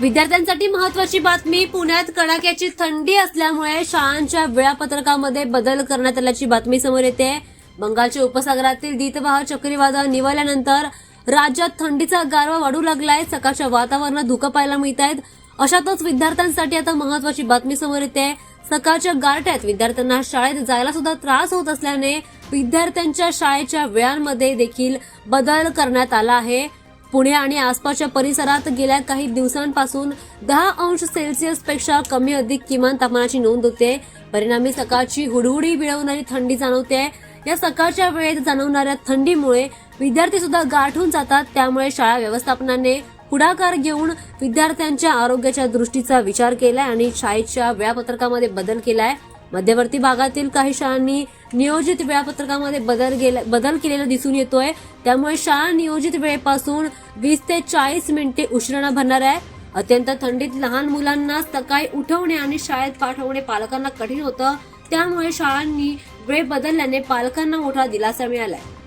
विद्यार्थ्यांसाठी महत्वाची बातमी पुण्यात कडाक्याची थंडी असल्यामुळे शाळांच्या वेळापत्रकामध्ये बदल करण्यात आल्याची बातमी समोर येते. बंगालच्या उपसागरातील दीतवाह चक्रीवादळ निवळल्यानंतर राज्यात थंडीचा गारवा वाढू लागलाय सकाळच्या वातावरणात धुकं पाहायला मिळत आहेत अशातच विद्यार्थ्यांसाठी आता महत्वाची बातमी समोर येते. सकाळच्या गारट्यात विद्यार्थ्यांना शाळेत जायला सुद्धा त्रास होत असल्याने विद्यार्थ्यांच्या शाळेच्या वेळांमध्ये देखील बदल करण्यात आला आहे. पुणे आणि आसपासच्या परिसरात गेल्या काही दिवसांपासून दहा अंश सेल्सिअसपेक्षा कमी अधिक किमान तापमानाची नोंद होते. परिणामी सकाळची हुडहुडी मिळवणारी थंडी जाणवते. या सकाळच्या वेळेत जाणवणाऱ्या थंडीमुळे विद्यार्थी सुद्धा गाठून जातात. त्यामुळे शाळा व्यवस्थापनाने पुढाकार घेऊन विद्यार्थ्यांच्या आरोग्याच्या दृष्टीचा विचार केलाय आणि शाळेच्या वेळापत्रकामध्ये बदल केलाय. मध्यवर्ती भागातील काही शाळांनी नियोजित वेळापत्रकामध्ये बदल गेला- बदल केलेला दिसून येतोय. त्यामुळे शाळा नियोजित वेळेपासून वीस ते चाळीस मिनिटे उशिरानं भरणार आहे. अत्यंत थंडीत लहान मुलांना सकाळी उठवणे आणि शाळेत पाठवणे पालकांना कठीण होतं. त्यामुळे शाळांनी वेळ बदलल्याने पालकांना मोठा दिलासा मिळालाय.